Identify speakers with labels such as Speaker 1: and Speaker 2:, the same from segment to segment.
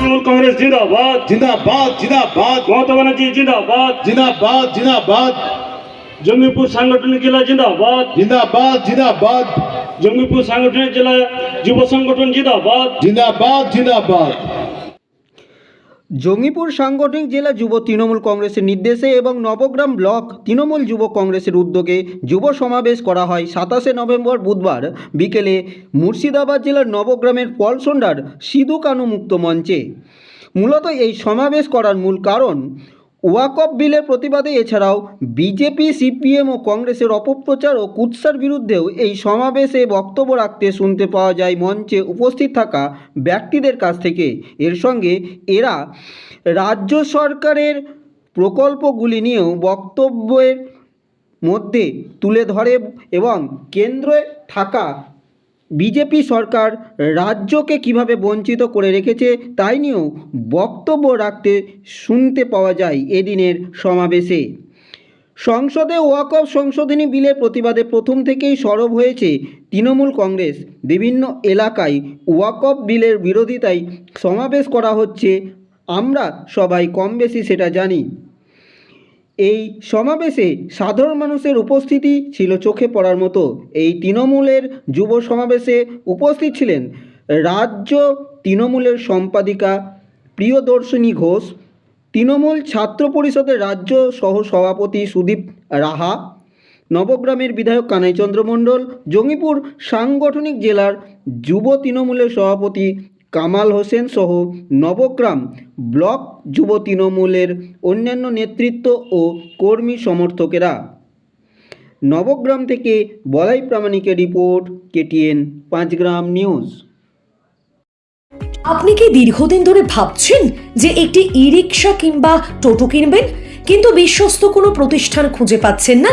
Speaker 1: তৃণমূল কংগ্রেস জিন্দাবাদ
Speaker 2: জিন্দাবাদ জিন্দাবাদ
Speaker 1: মমতা ব্যানার্জি জিন্দাবাদ
Speaker 2: জিন্দাবাদ জিন্দাবাদ
Speaker 1: জঙ্গিপুর সাংগঠনিক জেলা জিন্দাবাদ
Speaker 2: জিন্দাবাদ জিন্দাবাদ
Speaker 1: জঙ্গিপুর সাংগঠনিক জেলা যুব সংগঠন জিন্দাবাদ
Speaker 2: জিন্দাবাদ জিন্দাবাদ
Speaker 3: জঙ্গিপুর সাংগঠনিক জেলা যুব তৃণমূল কংগ্রেসের নির্দেশে এবং নবগ্রাম ব্লক তৃণমূল যুব কংগ্রেসের উদ্যোগে যুব সমাবেশ করা হয় সাতাশে নভেম্বর বুধবার বিকেলে মুর্শিদাবাদ জেলার নবগ্রামের পলসন্ডার সিধু কানু মুক্ত মঞ্চে। মূলত এই সমাবেশ করার মূল কারণ ওয়াকফ বিলের প্রতিবাদে এছাড়াও বিজেপি, সিপিএম ও কংগ্রেসের অপপ্রচার ও কুৎসার বিরুদ্ধেও এই সমাবেশে বক্তব্য রাখতে শুনতে পাওয়া যায় মঞ্চে উপস্থিত থাকা ব্যক্তিদের কাছ থেকে। এর সঙ্গে এরা রাজ্য সরকারের প্রকল্পগুলি নিয়েও বক্তব্যের মধ্যে তুলে ধরে এবং কেন্দ্রে থাকা বিজেপি সরকার রাজ্যকে কীভাবে বঞ্চিত করে রেখেছে তাই নিয়েও বক্তব্য রাখতে শুনতে পাওয়া যায় এদিনের সমাবেশে। সংসদে ওয়াকফ সংশোধনী বিলের প্রতিবাদে প্রথম থেকেই সরব হয়েছে তৃণমূল কংগ্রেস। বিভিন্ন এলাকায় ওয়াকফ বিলের বিরোধিতায় সমাবেশ করা হচ্ছে। আমরা সবাই কম বেশি সেটা জানি। এই সমাবেশে সাধারণ মানুষের উপস্থিতি ছিল চোখে পড়ার মতো। এই তৃণমূলের যুব সমাবেশে উপস্থিত ছিলেন রাজ্য তৃণমূলের সম্পাদিকা প্রিয়দর্শিনী ঘোষ, তৃণমূল ছাত্র পরিষদের রাজ্য সহ সভাপতি সুদীপ রাহা, নবগ্রামের বিধায়ক কানাইচন্দ্র মণ্ডল, জঙ্গিপুর সাংগঠনিক জেলার যুব তৃণমূলের সভাপতি কামাল হোসেন সহ নবগ্রাম ব্লক যুব তৃণমূলের অন্যান্য নেতৃত্ব ও কর্মী সমর্থকেরা। নবগ্রাম থেকে বলাই প্রামাণিকের রিপোর্ট, কেটিএন, পাঁচগ্রাম নিউজ।
Speaker 4: আপনি কি দীর্ঘদিন ধরে ভাবছেন যে একটি ই রিক্সা কিংবা টোটো কিনবেন? কিন্তু বিশ্বস্ত কোনো প্রতিষ্ঠান খুঁজে পাচ্ছেন না।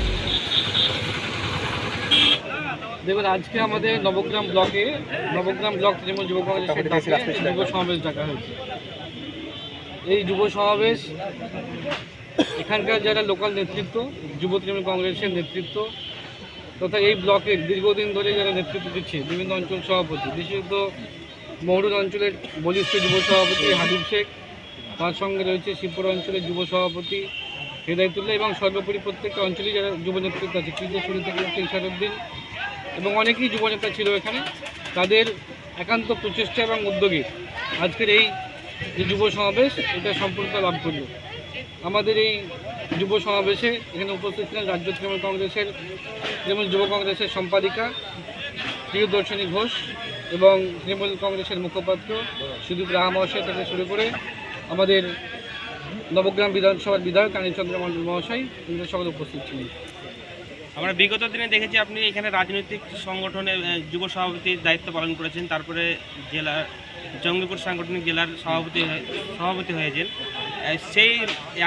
Speaker 5: দেখুন আজকে আমাদের নবগ্রাম ব্লকে নবগ্রাম ব্লক তৃণমূল যুব কংগ্রেসের যুব সমাবেশ ডাকা হয়েছে। এই যুব সমাবেশ এখানকার যারা লোকাল নেতৃত্ব যুব তৃণমূল কংগ্রেসের নেতৃত্ব তথা এই ব্লকের দীর্ঘদিন ধরে যারা নেতৃত্ব দিচ্ছে বিভিন্ন অঞ্চল সভাপতি বিশেষত মৌরুল অঞ্চলের বলিষ্ঠ যুব সভাপতি হাবিব শেখ তার সঙ্গে রয়েছে শিবপুর অঞ্চলের যুব সভাপতি হেদায়তুল্লাহ এবং সর্বোপরি প্রত্যেকটা অঞ্চলেই যারা যুব নেতৃত্ব আছে কৃষ্ণ শুরু থেকে হচ্ছে ইশারুদ্দিন এবং অনেকেই যুবনেতা ছিল এখানে। তাদের একান্ত প্রচেষ্টা এবং উদ্যোগে আজকের এই যে যুব সমাবেশ, এটা সম্পূর্ণতা লাভ করল। আমাদের এই যুব সমাবেশে এখানে উপস্থিত ছিলেন রাজ্য তৃণমূল কংগ্রেসের, তৃণমূল যুব কংগ্রেসের সম্পাদিকা প্রিয়দর্শনী ঘোষ এবং তৃণমূল কংগ্রেসের মুখপাত্র সুদীপ রাহা মহাশয় থেকে শুরু করে আমাদের নবগ্রাম বিধানসভার বিধায়ক কানীচন্দ্র মণ্ডল মহাশয় এগুলো সকলে উপস্থিত ছিলেন।
Speaker 6: আমরা বিগত দিনে দেখেছি আপনি এখানে রাজনৈতিক সংগঠনের আহ, যুব সভাপতির দায়িত্ব পালন করেছেন তারপরে জেলা জঙ্গিপুর সাংগঠনিক জেলার সভাপতি সভাপতি হয়েছেন। সেই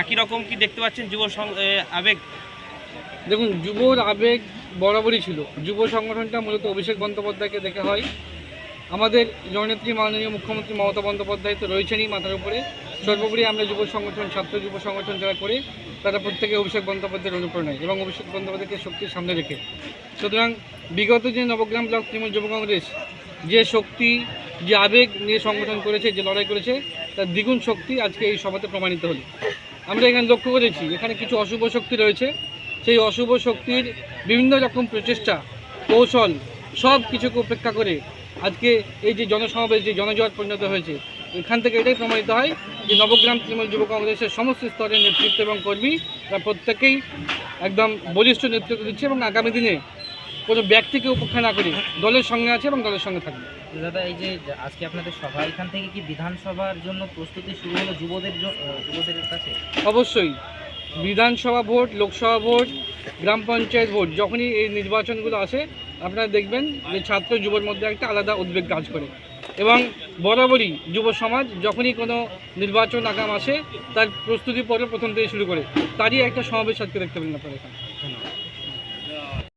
Speaker 6: একই রকম কি দেখতে পাচ্ছেন যুব আবেগ?
Speaker 5: দেখুন যুবর আবেগ বরাবরই ছিল। যুব সংগঠনটা মূলত অভিষেক বন্দ্যোপাধ্যায়কে দেখা হয়। আমাদের জননেত্রী মাননীয় মুখ্যমন্ত্রী মমতা বন্দ্যোপাধ্যায় তো রয়েছেনই মাথার উপরে। সর্বোপরি আমরা যুব সংগঠন, ছাত্র যুব সংগঠন যারা করি, তারা প্রত্যেকে অভিষেক বন্দ্যোপাধ্যায়ের অনুপ্রেরণায় এবং অভিষেক বন্দ্যোপাধ্যায়কে শক্তির সামনে রেখে। সুতরাং বিগত যে নবগ্রাম ব্লক তৃণমূল যুব কংগ্রেস, যে শক্তি, যে আবেগ নিয়ে সংগঠন করেছে, যে লড়াই করেছে, তার দ্বিগুণ শক্তি আজকে এই সভাতে প্রমাণিত হলো। আমরা এখানে লক্ষ্য করেছি, এখানে কিছু অশুভ শক্তি রয়েছে। সেই অশুভ শক্তির বিভিন্ন রকম প্রচেষ্টা, কৌশল সব কিছুকে উপেক্ষা করে আজকে এই যে জনসমাবেশ, যে জনজোয়ার পরিণত হয়েছে এখান থেকে এটাই প্রমাণিত হয় যে নবগ্রাম তৃণমূল যুব কংগ্রেসের সমস্ত স্তরের নেতৃত্ব এবং কর্মী তারা প্রত্যেকেই একদম বলিষ্ঠ নেতৃত্ব দিচ্ছে এবং আগামী দিনে কোনো ব্যক্তিকে উপেক্ষা না করে দলের সঙ্গে আছে এবং দলের সঙ্গে থাকবে।
Speaker 7: দাদা এই যে আজকে আপনাদের সভা এখান থেকে কি বিধানসভার জন্য প্রস্তুতি শুরু হলো যুবদের যুবদের কাছে?
Speaker 5: অবশ্যই। বিধানসভা ভোট লোকসভা ভোট গ্রাম পঞ্চায়েত ভোট যখনই এই নির্বাচনগুলো আসে আপনারা দেখবেন যে ছাত্র যুবর মধ্যে একটা আলাদা উদ্বেগ কাজ করে। এবং বরাবরই যুব সমাজ যখনই কোনো নির্বাচন আগাম আসে, তার প্রস্তুতি পরে প্রথম থেকে শুরু করে। তারই একটা সমাবেশ আজকে দেখতে পেলেন আপনারা এখানে।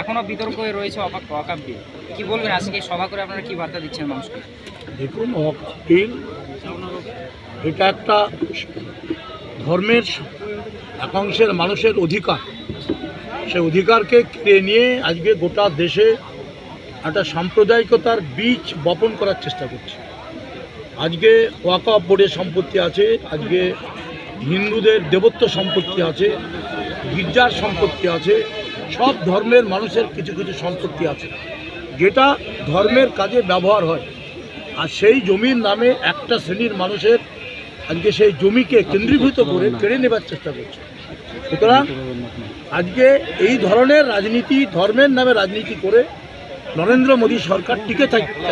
Speaker 7: এখনও বিতর্ক রয়েছে অকাপ অকাপ বিল কি বলবেন আজকে সভা করে আপনারা কি বার্তা দিচ্ছেন মানুষকে?
Speaker 8: দেখুন বিল এটা একটা ধর্মের একাংশের মানুষের অধিকার। সে অধিকারকে কেড়ে নিয়ে আজকে গোটা দেশে একটা সাম্প্রদায়িকতার বীজ বপন করার চেষ্টা করছে। আজকে ওয়াকফ বোর্ডের সম্পত্তি আছে, আজকে হিন্দুদের দেবত্ব সম্পত্তি আছে, গির্জার সম্পত্তি আছে সব ধর্মের মানুষের কিছু কিছু সম্পত্তি আছে। যেটা ধর্মের কাজে ব্যবহার হয়। আর সেই জমির নামে একটা শ্রেণির মানুষের আজকে সেই জমিকে কেন্দ্রীভূত করে কেড়ে নেবার চেষ্টা করছে। সুতরাং আজকে এই ধরনের রাজনীতি, ধর্মের নামে রাজনীতি করে নরেন্দ্র মোদী সরকার টিকে থাকতে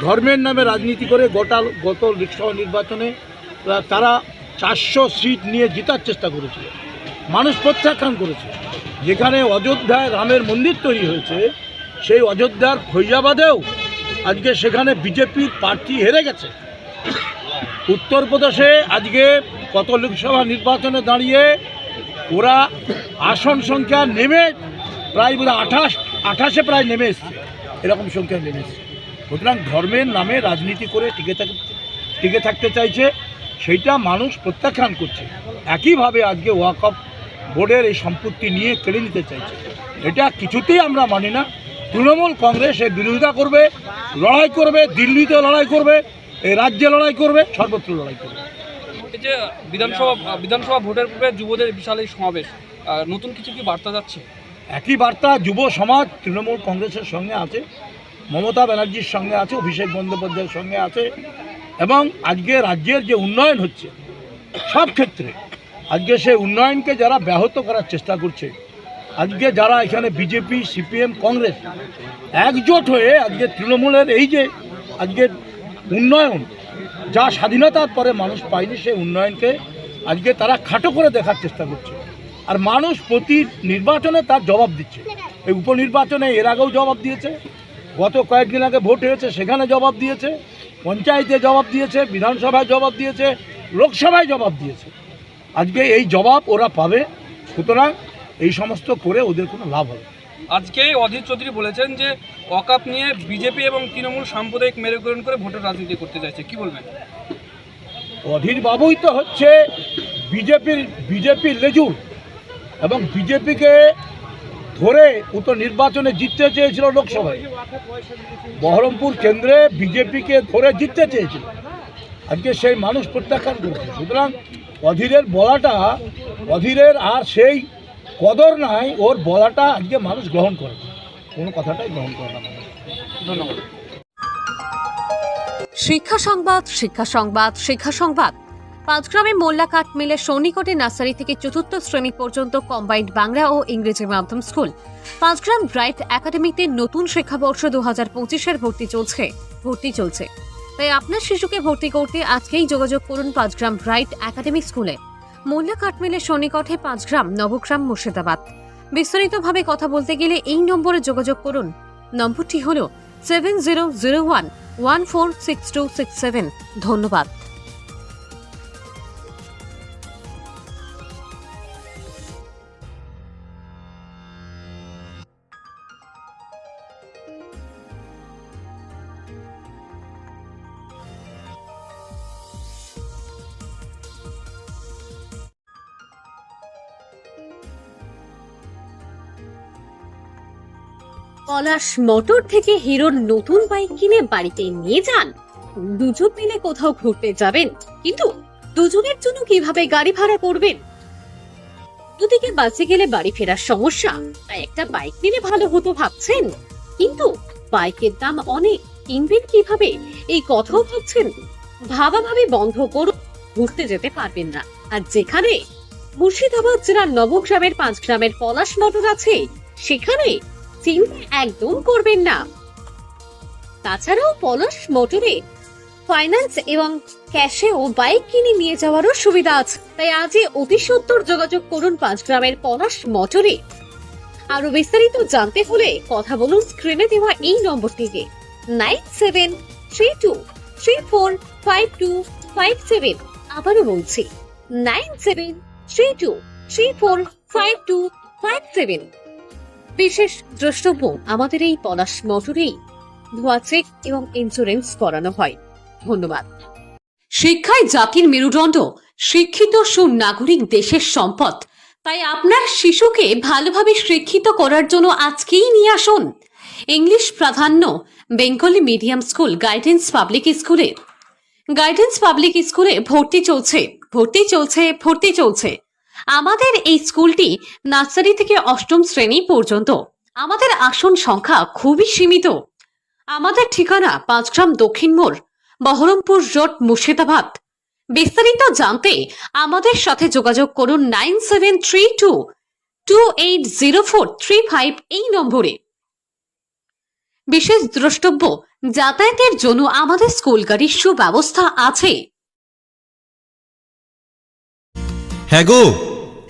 Speaker 8: ধর্মের নামে রাজনীতি করে গোটা গত লোকসভা নির্বাচনে তারা চারশো সিট নিয়ে জেতার চেষ্টা করেছিল। মানুষ প্রত্যাখ্যান করেছে। যেখানে অযোধ্যায় রামের মন্দির তৈরি হয়েছে, সেই অযোধ্যার ফৈজাবাদেও আজকে সেখানে বিজেপির প্রার্থী হেরে গেছে। উত্তরপ্রদেশে আজকে কত লোকসভা নির্বাচনে দাঁড়িয়ে ওরা আসন সংখ্যা নেমে প্রায় বোধ আঠাশ, আঠাশে প্রায় নেমে এসছে। এরকম সংখ্যা নেমে এসছে। সুতরাং ধর্মের নামে রাজনীতি করে টিকে থাকতে টিকে থাকতে চাইছে, সেইটা মানুষ প্রত্যাখ্যান করছে। একইভাবে আজকে ওয়াকফ বোর্ডের এই সম্পত্তি নিয়ে কেড়ে নিতে চাইছে। এটা কিছুতেই আমরা মানি না। তৃণমূল কংগ্রেস এর বিরোধিতা করবে লড়াই করবে দিল্লিতে লড়াই করবে এই রাজ্যে লড়াই করবে সর্বত্র লড়াই করবে।
Speaker 5: এই যে বিধানসভা বিধানসভা ভোটের পূর্বে যুবদের বিশাল এই সমাবেশ নতুন কিছু কি বার্তা যাচ্ছে?
Speaker 8: একই বার্তা যুব সমাজ তৃণমূল কংগ্রেসের সঙ্গে আছে মমতা ব্যানার্জির সঙ্গে আছে অভিষেক বন্দ্যোপাধ্যায়ের সঙ্গে আছে এবং আজকে রাজ্যের যে উন্নয়ন হচ্ছে সব ক্ষেত্রে আজকে সেই উন্নয়নকে যারা ব্যাহত করার চেষ্টা করছে আজকে যারা এখানে বিজেপি, সিপিএম, কংগ্রেস একজোট হয়ে আজকে তৃণমূলের এই যে আজকে উন্নয়ন, যা স্বাধীনতার পরে মানুষ পায়নি সেই উন্নয়নকে আজকে তারা খাটো করে দেখার চেষ্টা করছে। আর মানুষ প্রতি নির্বাচনে তার জবাব দিচ্ছে। এই উপনির্বাচনে এর আগেও জবাব দিয়েছে, গত কয়েকদিন আগে ভোট হয়েছে, সেখানে জবাব দিয়েছে, পঞ্চায়েতে জবাব দিয়েছে, বিধানসভায় জবাব দিয়েছে, লোকসভায় জবাব দিয়েছে। আজকে এই জবাব ওরা পাবে সুতরাং এই সমস্ত করে ওদের কোনো লাভ হবে।
Speaker 5: আজকে অধীর চৌধুরী বলেছেন যে অকাপ নিয়ে বিজেপি এবং তৃণমূল সাম্প্রদায়িক মেরুকরণ করে ভোটের রাজনীতি করতে চাইছে। কি বলবেন?
Speaker 8: অধীর বাবুই তো হচ্ছে বিজেপির বিজেপির লেজুর এবং বিজেপিকে ধরে ও তো নির্বাচনে জিততে চেয়েছিল লোকসভায়। বহরমপুর কেন্দ্রে বিজেপিকে ধরে জিততে চেয়েছিল। আজকে সেই মানুষ প্রত্যাখ্যান করেছে। সুতরাং অধীরের বলাটা, অধীরের আর সেই কদর নাই, ওর বলাটা আজকে মানুষ গ্রহণ করে। কোনো কথাটাই গ্রহণ করে না
Speaker 5: ধন্যবাদ।
Speaker 9: শিক্ষা সংবাদ শিক্ষা সংবাদ শিক্ষা সংবাদ। পাঁচগ্রামে মোল্লা কাঠ মিলে সন্নিকটে নার্সারি থেকে চতুর্থ শ্রেণি পর্যন্ত কম্বাইন্ড বাংলা ও ইংরেজি মাধ্যম স্কুল। পাঁচগ্রাম ব্রাইট একাডেমিতে নতুন শিক্ষাবর্ষ দু হাজার পঁচিশের ভর্তি চলছে ভর্তি চলছে। তাই আপনার শিশুকে ভর্তি করতে আজকেই যোগাযোগ করুন পাঁচগ্রাম ব্রাইট একাডেমি স্কুলে। মোল্লা কাঠমিলের সন্নিকটে পাঁচগ্রাম নবগ্রাম মুর্শিদাবাদ। বিস্তারিতভাবে কথা বলতে গেলে এই নম্বরে যোগাযোগ করুন। নম্বরটি হল seven zero zero one one four six two six seven ধন্যবাদ। পলাশ মোটর থেকে হিরোর নতুন বাইক কিনে বাড়িতে নিয়ে যান। দুজন মিলে কোথাও ঘুরতে যাবেন। কিন্তু দুজনের জন্য কীভাবে গাড়ি ভাড়া করবেন? দুদিকে বাসে গেলে বাড়ি ফেরার সমস্যা। তাই একটা বাইক নিলে ভালো হতো ভাবছেন। কিন্তু বাইকের দাম অনেক। কিনবেন কীভাবে? এই কথাও ভাবছেন। ভাবাভাবি বন্ধ করুন। ঘুরতে যেতে পারবেন না। আর যেখানে মুর্শিদাবাদ জেলার নবগ্রামের পাঁচ গ্রামের পলাশ মোটর আছে, সেখানে চিন্তা একদম করবেন না। তাছাড়াও পলাশ মোটরে ফাইন্যান্স এবং ক্যাশেও বাইক কিনে নিয়ে যাওয়ারও সুবিধা আছে। তাই আজই অতি সত্তর যোগাযোগ করুন পাঁচ গ্রামের পলাশ মোটরে। আরও বিস্তারিত জানতে হলে কথা বলুন স্ক্রিনে দেওয়া এই নম্বরটিতে nine seven three two three four five two five seven আবারও বলছি। Nine seven three two three four five two five seven বিশেষ দ্রষ্টব্য আমাদের এই পলাশ মোটরেই ধোয়া চেক এবং ইন্স্যুরেন্স করানো হয়। ধন্যবাদ। শিক্ষায় জাতির মেরুদণ্ড, শিক্ষিত সুনাগরিক দেশের সম্পদ। তাই আপনার শিশুকে ভালোভাবে শিক্ষিত করার জন্য আজকেই নিয়ে আসুন। ইংলিশ প্রাধান্য, Bengali medium school, guidance public স্কুলে গাইডেন্স পাবলিক স্কুলে ভর্তি চলছে ভর্তি চলছে ভর্তি চলছে। আমাদের এই স্কুলটি নার্সারি থেকে অষ্টম শ্রেণি পর্যন্ত। আমাদের আসন সংখ্যা খুবই সীমিত। আমাদের ঠিকানা পাঁচগ্রাম দক্ষিণ মোড়, বহরমপুর রোড মুর্শিদাবাদ। বিস্তারিত জানতে আমাদের সাথে যোগাযোগ করুন nine seven three two two eight zero four three five এই নম্বরে। বিশেষ দ্রষ্টব্য, যাতায়াতের জন্য আমাদের স্কুল গাড়ির সুব্যবস্থা আছে।
Speaker 10: হ্যাঁ গো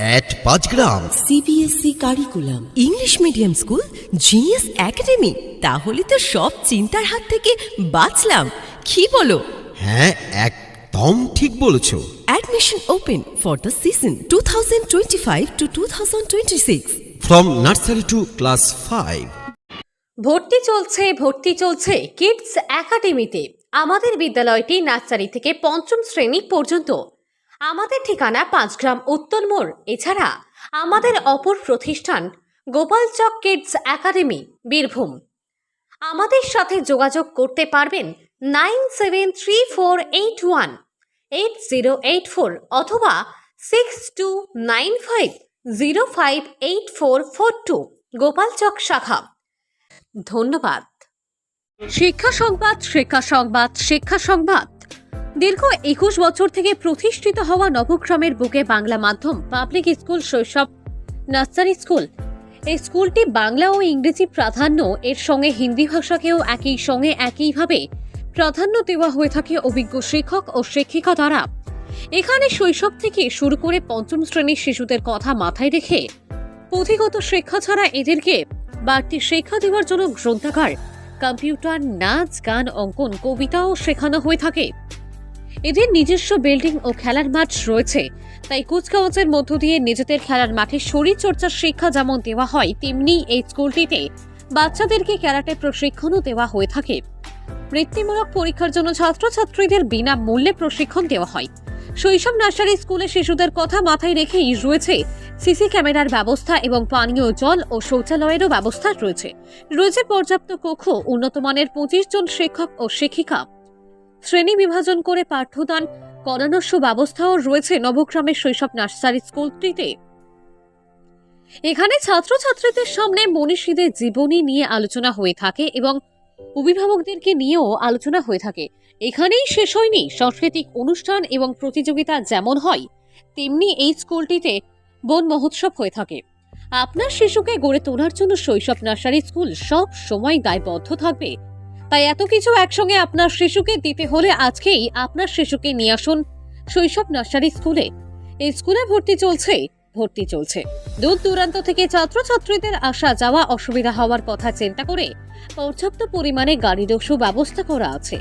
Speaker 10: at Panchgram.
Speaker 11: CBSE curriculum English medium school genius academy তাহলে তো সব চিন্তার হাত থেকে বাঁচলাম। কি বলো?
Speaker 10: হ্যাঁ একদম ঠিক বলেছ।
Speaker 11: Admission open for the season two thousand twenty five to two thousand twenty six
Speaker 10: from nursery to class five
Speaker 9: ভর্তি চলছে ভর্তি চলছে কিডস একাডেমিতে আমাদের বিদ্যালয়টি নার্সারি থেকে পঞ্চম শ্রেণি পর্যন্ত। আমাদের ঠিকানা পাঁচগ্রাম উত্তর মোড়। এছাড়া আমাদের অপর প্রতিষ্ঠান গোপালচক কিডস একাডেমি, বীরভূম। আমাদের সাথে যোগাযোগ করতে পারবেন nine seven three four eight one, eight zero eight four অথবা six two nine five zero five eight four four two Gopalchak শাখা। ধন্যবাদ। শিক্ষা সংবাদ শিক্ষা সংবাদ শিক্ষা সংবাদ। দীর্ঘ একুশ বছর থেকে প্রতিষ্ঠিত হওয়া নবগ্রামের বুকে বাংলা মাধ্যম public school Shaishab nursery school এই স্কুলটি বাংলা ও ইংরেজি প্রাধান্য, এর সঙ্গে হিন্দি ভাষাকেও একই সঙ্গে একইভাবে প্রাধান্য দেওয়া হয়ে থাকে অভিজ্ঞ শিক্ষক ও শিক্ষিকা দ্বারা। এখানে শৈশব থেকে শুরু করে পঞ্চম শ্রেণির শিশুদের কথা মাথায় রেখে পুঁথিগত শিক্ষা ছাড়া এদেরকে বাড়তি শিক্ষা দেওয়ার জন্য গ্রন্থাগার, কম্পিউটার, নাচ, গান, অঙ্কন, কবিতাও শেখানো হয়ে থাকে। এদের নিজস্ব বিল্ডিং ও খেলার মাঠ রয়েছে। তাই কুচকাওয়াজের মধ্য দিয়ে নিজেদের খেলার মাঠে শরীর চর্চার শিক্ষা যেমন দেওয়া হয়, তেমনি এই স্কুলটিতে বাচ্চাদেরকে ক্যারাটে প্রশিক্ষণও দেওয়া হয়ে থাকে। বৃত্তিমূলক পরীক্ষার জন্য ছাত্রছাত্রীদের বিনামূল্যে প্রশিক্ষণ দেওয়া হয়। শৈশব নার্সারি স্কুলে শিশুদের কথা মাথায় রেখেই রয়েছে সিসি ক্যামেরার ব্যবস্থা এবং পানীয় জল ও শৌচালয়েরও ব্যবস্থা রয়েছে। রয়েছে পর্যাপ্ত কক্ষ উন্নত মানের পঁচিশ জন শিক্ষক ও শিক্ষিকা। শ্রেণি বিভাজন করে পাঠ্যদান করানোর সুব্যবস্থাও রয়েছে নবগ্রামের শৈশব নার্সারি স্কুলটিতে। এখানে ছাত্রছাত্রীদের সামনে মনীষীদের জীবনী নিয়ে আলোচনা হয়ে থাকে এবং অভিভাবকদেরকে নিয়েও আলোচনা হয়ে থাকে। এখানেই শেষ হয়নি। সাংস্কৃতিক অনুষ্ঠান এবং প্রতিযোগিতা যেমন হয়, তেমনি এই স্কুলটিতে বন মহোৎসব হয়ে থাকে। আপনার শিশুকে গড়ে তোলার জন্য শৈশব নার্সারি স্কুল সব সময় দায়বদ্ধ থাকবে। তাই এত কিছু একসঙ্গে আপনার শিশুকে দিতে হলে আজকেই আপনার শিশুকে নিয়ে আসুন শৈশব নার্সারি স্কুলে। এই স্কুলে ভর্তি চলছে ভর্তি চলছে। দূর দূরান্ত থেকে ছাত্রছাত্রীদের আসা যাওয়া অসুবিধা হওয়ার কথা চিন্তা করে পর্যাপ্ত পরিমাণে গাড়িরও সুব্যবস্থা করা আছে।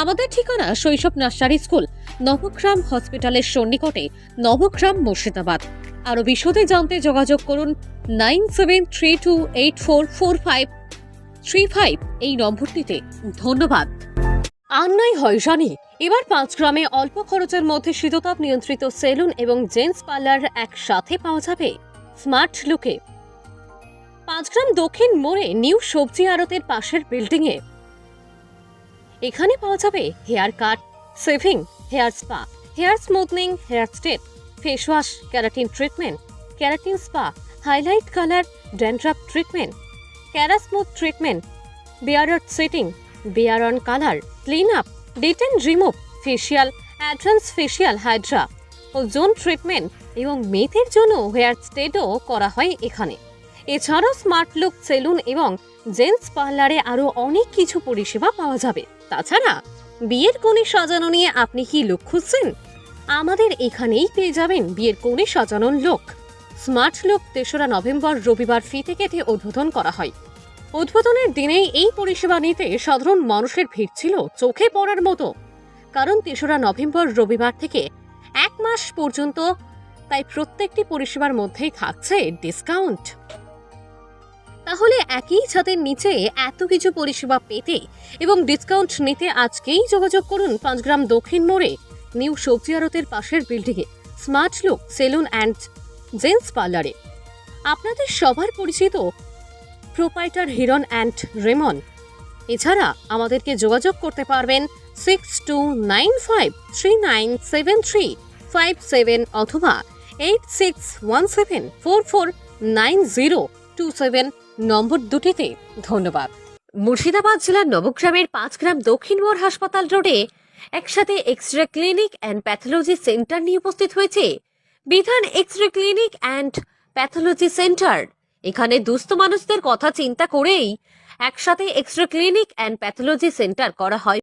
Speaker 9: আমাদের ঠিকানা শৈশব নার্সারি স্কুল, নবগ্রাম হসপিটালের সন্নিকটে, নবগ্রাম মুর্শিদাবাদ। আরও বিশদে জানতে যোগাযোগ করুন nine seven three two eight four four five three five এই নম্বরটিতে ধন্যবাদ। আর নয় হয় জানি এবার পাঁচ গ্রামে অল্প খরচের মধ্যে শীততাপ নিয়ন্ত্রিত সেলুন এবং জেন্টস পার্লার একসাথে পাওয়া যাবে স্মার্ট লুকে। পাঁচগ্রাম দক্ষিণ মোড়ে নিউ সবজি আড়তের পাশের বিল্ডিংয়ে। এখানে পাওয়া যাবে hair cut, shaving, hair spa, hair smoothening, hair straight face wash keratin treatment, keratin spa, highlight colour, dandruff treatment kerasmooth treatment beard setting beard on colour clean up detan remove facial advance facial hydra ozone treatment এবং মেয়েদের জন্য hair স্টেটও করা হয় এখানে। এছাড়াও smart look salon এবং gents পার্লারে আরও অনেক কিছু পরিষেবা পাওয়া যাবে। তাছাড়া বিয়ের কোণে সাজানো নিয়ে আপনি কি লুক খুঁজছেন? আমাদের এখানেই পেয়ে যাবেন বিয়ের কোণে সাজানোর লোক স্মার্ট লুক তেসরা নভেম্বর রবিবার ফিতে কেটে উদ্বোধন করা হয়। উদ্বোধনের দিনেই এই পরিষেবা নিতে সাধারণ মানুষের ভিড় ছিল, চোখে পড়ার মতো। কারণ তেসরা নভেম্বর রবিবার থেকে এক মাস পর্যন্ত, তাই প্রত্যেকটি পরিষেবার মধ্যেই থাকছে ডিসকাউন্ট। তাহলে একই ছাদের নিচে এত কিছু পরিষেবা পেতে এবং ডিসকাউন্ট নিতে আজকেই যোগাযোগ করুন পাঁচগ্রাম দক্ষিণ মোড়ে। নিউ সবজি আড়তের পাশের বিল্ডিংয়ে। Smart look, salon and gents পার্লারে। আপনাদের সবার পরিচিত প্রোপাইটার হিরন অ্যান্ড রেমন। এছাড়া আমাদেরকে যোগাযোগ করতে পারবেন six two nine five three nine seven three five seven অথবা eight six one seven four four nine zero two seven number দুটিতে। ধন্যবাদ। মুর্শিদাবাদ জেলার নবগ্রামের পাঁচগ্রাম দক্ষিণ মোড় হাসপাতাল রোডে একসাথে X ray clinic and pathology centre নিয়ে উপস্থিত হয়েছে বিধান X ray clinic and pathology centre এখানে দুস্থ মানুষদের কথা চিন্তা করেই একসাথে X ray clinic and pathology centre করা হয়।